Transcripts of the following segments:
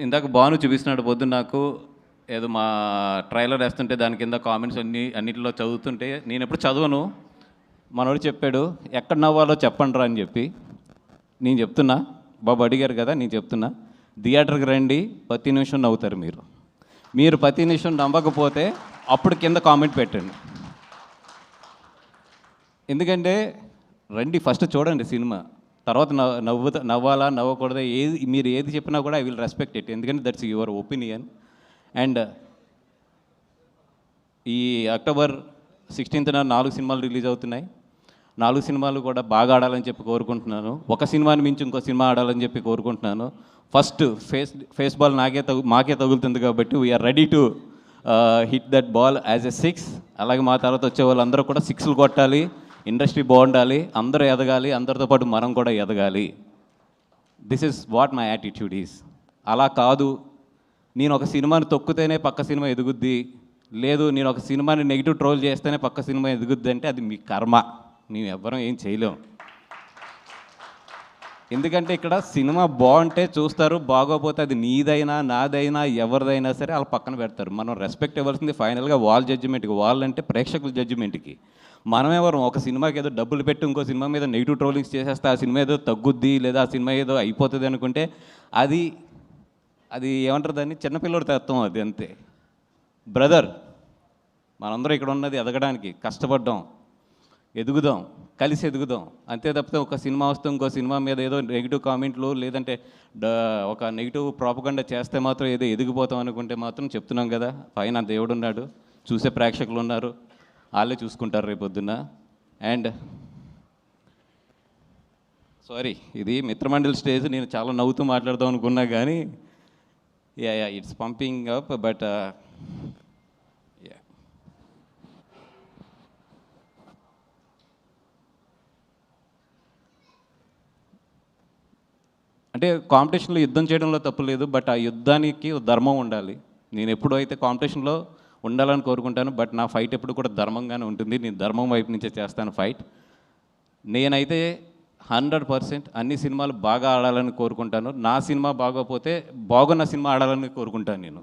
ఇందాక బాను చూపిస్తున్నాడు పొద్దున్న నాకు ఏదో మా ట్రైలర్ వేస్తుంటే దాని కింద కామెంట్స్ అన్ని అన్నిటిలో చదువుతుంటే నేను ఎప్పుడు చదవను. మనోడు చెప్పాడు ఎక్కడ నవ్వాలో చెప్పండి రా అని చెప్పి. నేను చెప్తున్నా బాబు అడిగారు కదా నేను చెప్తున్నా. థియేటర్కి రండి ప్రతి నిమిషం నవ్వుతారు మీరు. మీరు ప్రతి నిమిషం నవ్వకపోతే అప్పుడు కింద కామెంట్ పెట్టండి. ఎందుకంటే రండి ఫస్ట్ చూడండి సినిమా. తర్వాత నవ్వు నవ్వు నవ్వాలా నవ్వకూడదా ఏది మీరు ఏది చెప్పినా కూడా ఐ విల్ రెస్పెక్ట్ ఇట్ ఎందుకంటే దట్స్ యువర్ ఒపీనియన్ అండ్ ఈ అక్టోబర్ సిక్స్టీన్త్న నాలుగు సినిమాలు రిలీజ్ అవుతున్నాయి. నాలుగు సినిమాలు కూడా బాగా ఆడాలని చెప్పి కోరుకుంటున్నాను. ఒక సినిమాని మించి ఇంకో సినిమా ఆడాలని చెప్పి కోరుకుంటున్నాను. ఫస్ట్ ఫేస్ ఫేస్ బాల్ నాకే తగు మాకే తగులుతుంది కాబట్టి we are ready to hit that ball as a six అలాగే మా తర్వాత వచ్చే వాళ్ళందరూ కూడా సిక్స్లు కొట్టాలి. ఇండస్ట్రీ బాగుండాలి అందరూ ఎదగాలి అందరితో పాటు మనం కూడా ఎదగాలి. This is what my attitude is అలా కాదు. నేను ఒక సినిమాని తొక్కితేనే పక్క సినిమా ఎదుగుద్ది. లేదు నేను ఒక సినిమాని నెగిటివ్ ట్రోల్ చేస్తేనే పక్క సినిమా ఎదుగుద్ది అంటే అది మీ కర్మ. మేము ఎవ్వరం ఏం చేయలేం. ఎందుకంటే ఇక్కడ సినిమా బాగుంటే చూస్తారు బాగోపోతే అది నీదైనా నాదైనా ఎవరిదైనా సరే వాళ్ళ పక్కన పెడతారు. మనం రెస్పెక్ట్ ఇవ్వాల్సింది ఫైనల్గా వాళ్ళ జడ్జిమెంట్కి వాళ్ళు అంటే ప్రేక్షకుల జడ్జిమెంట్కి మనమేవరం? ఒక సినిమాకి ఏదో డబ్బులు పెట్టి ఇంకో సినిమా మీద నెగిటివ్ ట్రోలింగ్స్ చేసేస్తే ఆ సినిమా ఏదో తగ్గుద్ది లేదా ఆ సినిమా ఏదో అయిపోతుంది అనుకుంటే అది అది ఏమంటారు దాన్ని? చిన్నపిల్లడి తత్వం అది అంతే. బ్రదర్ మనందరం ఇక్కడ ఉన్నది ఎదగడానికి కష్టపడ్డాం ఎదుగుదాం కలిసి ఎదుగుదాం. అంతే తప్పితే ఒక సినిమా వస్తే ఇంకో సినిమా మీద ఏదో నెగిటివ్ కామెంట్లు లేదంటే డ- ఒక నెగిటివ్ ప్రాపగండ చేస్తే మాత్రం ఏదో ఎదిగిపోతాం అనుకుంటే మాత్రం చెప్తున్నాం కదా. పైన దేవుడు ఉన్నాడు చూసే ప్రేక్షకులు ఉన్నారు. వాళ్ళే చూసుకుంటారు రేపొద్దున అండ్ సారీ ఇది మిత్రమండలి స్టేజ్ నేను చాలా నవ్వుతూ మాట్లాడదాం అనుకున్నా కానీ yeah yeah it's pumping up but అంటే కాంపిటీషన్లో యుద్ధం చేయడంలో తప్పు లేదు బట్ ఆ యుద్ధానికి ధర్మం ఉండాలి. నేను ఎప్పుడు అయితే కాంపిటీషన్లో ఉండాలని కోరుకుంటాను బట్ నా ఫైట్ ఎప్పుడు కూడా ధర్మంగానే ఉంటుంది. నేను ధర్మం వైపు నుంచే చేస్తాను ఫైట్. నేనైతే హండ్రెడ్ పర్సెంట్ అన్ని సినిమాలు బాగా ఆడాలని కోరుకుంటాను. నా సినిమా బాగోపోతే బాగున్న సినిమా ఆడాలని కోరుకుంటాను నేను.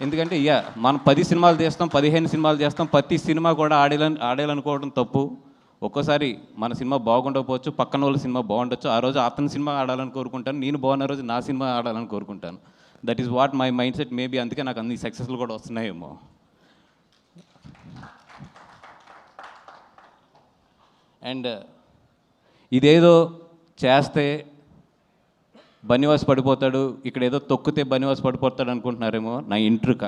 ఎందుకంటే ఇక మనం పది సినిమాలు చేస్తాం పదిహేను సినిమాలు చేస్తాం ప్రతి సినిమా కూడా ఆడాలని ఆడాలనుకోవడం తప్పు. ఒక్కోసారి మన సినిమా బాగుండకపోవచ్చు పక్కన వాళ్ళ సినిమా బాగుండొచ్చు ఆ రోజు అతని సినిమా ఆడాలని కోరుకుంటాను నేను బాగున్న రోజు నా సినిమా ఆడాలని కోరుకుంటాను. That is what my mindset maybe అందుకే నాకు అన్ని సక్సెస్లు కూడా వస్తున్నాయేమో. అండ్ uh, ఇదేదో చేస్తే బనివాస్ పడిపోతాడు ఇక్కడ ఏదో తొక్కితే బనివాస్ పడిపోతాడు అనుకుంటున్నారేమో నా ఇంట్రుక.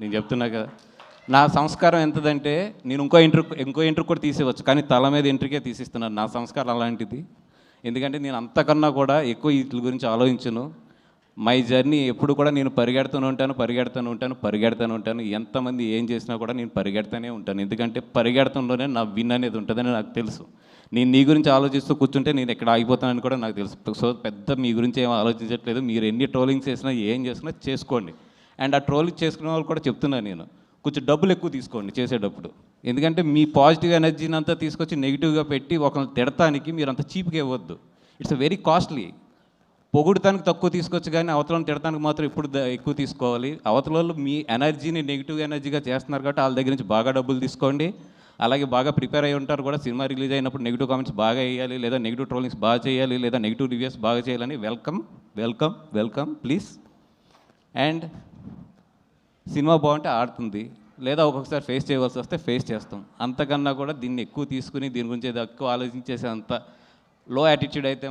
నేను చెప్తున్నా కదా. నా సంస్కారం ఎంతదంటే నేను ఇంకో ఇంటర్ ఇంకో ఇంటర్ కూడా తీసేవచ్చు కానీ తల మీద ఇంటర్కే తీసిస్తున్నాను నా సంస్కారం అలాంటిది. ఎందుకంటే నేను అంతకన్నా కూడా ఎక్కువ వీటి గురించి ఆలోచించను. మై జర్నీ ఎప్పుడు కూడా నేను పరిగెడుతూనే ఉంటాను పరిగెడుతూనే ఉంటాను పరిగెడుతూనే ఉంటాను. ఎంతమంది ఏం చేసినా కూడా నేను పరిగెడుతూనే ఉంటాను. ఎందుకంటే పరిగెడతంలోనే నా విన్ అనేది ఉంటుందని నాకు తెలుసు. నేను నీ గురించి ఆలోచిస్తూ కూర్చుంటే నేను ఎక్కడ ఆగిపోతానని కూడా నాకు తెలుసు. సో పెద్ద మీ గురించి ఏం ఆలోచించట్లేదు. మీరు ఎన్ని ట్రోలింగ్స్ చేసినా ఏం చేసినా చేసుకోండి. అండ్ ఆ ట్రోలింగ్ చేసుకునే వాళ్ళు కూడా చెప్తున్నాను నేను. కొంచెం డబ్బులు ఎక్కువ తీసుకోండి చేసేటప్పుడు. ఎందుకంటే మీ పాజిటివ్ ఎనర్జీని అంతా తీసుకొచ్చి నెగిటివ్గా పెట్టి ఒకరిని తిడటానికి మీరు అంత చీప్గా ఇవ్వద్దు. It's very costly. పొగుడుతానికి తక్కువ తీసుకోవచ్చు కానీ అవతలను తిడటానికి మాత్రం ఇప్పుడు ఎక్కువ తీసుకోవాలి. అవతల వాళ్ళు మీ ఎనర్జీని నెగిటివ్ ఎనర్జీగా చేస్తున్నారు కాబట్టి వాళ్ళ దగ్గర నుంచి బాగా డబ్బులు తీసుకోండి. అలాగే బాగా ప్రిపేర్ అయి ఉంటారు కూడా. సినిమా రిలీజ్ అయినప్పుడు నెగిటివ్ కామెంట్స్ బాగా వేయాలి లేదా నెగిటివ్ ట్రోలింగ్స్ బాగా చేయాలి లేదా నెగిటివ్ రివ్యూస్ బాగా చేయాలని welcome welcome welcome please. And cinema బాగుంటే ఆడుతుంది. లేదా ఒక్కొక్కసారి ఫేస్ చేయవలసి వస్తే ఫేస్ చేస్తాం. అంతకన్నా కూడా దీన్ని ఎక్కువ తీసుకుని దీని గురించి ఏదో ఎక్కువ ఆలోచించేసే అంత లో యాటిట్యూడ్ అయితే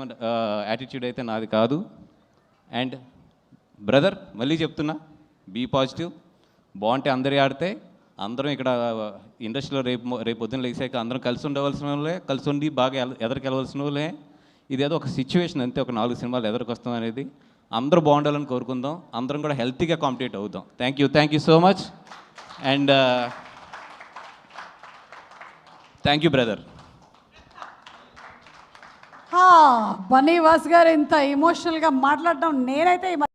యాటిట్యూడ్ అయితే నాది కాదు. అండ్ బ్రదర్ మళ్ళీ చెప్తున్నా బీ పాజిటివ్ బాగుంటే అందరి ఆడితే అందరం ఇక్కడ ఇండస్ట్రీలో రేపు రేపు పొద్దున్న లేచాక అందరం కలిసి ఉండవలసిన వాళ్ళే కలిసి ఉండి బాగా ఎల- ఎదరికెళ్ళవలసిన వాళ్ళే. ఇదేదో ఒక సిచ్యువేషన్ అంతే ఒక నాలుగు సినిమాలు ఎదరికొస్తాం అనేది. అందరూ బాగుండాలని కోరుకుందాం. అందరం కూడా హెల్తీగా కాంపిటేట్ అవుదాం. Thank you thank you so much and thank you brother Bunny Vas గారు ఇంత ఇమోషనల్గా మాట్లాడడం నేనైతే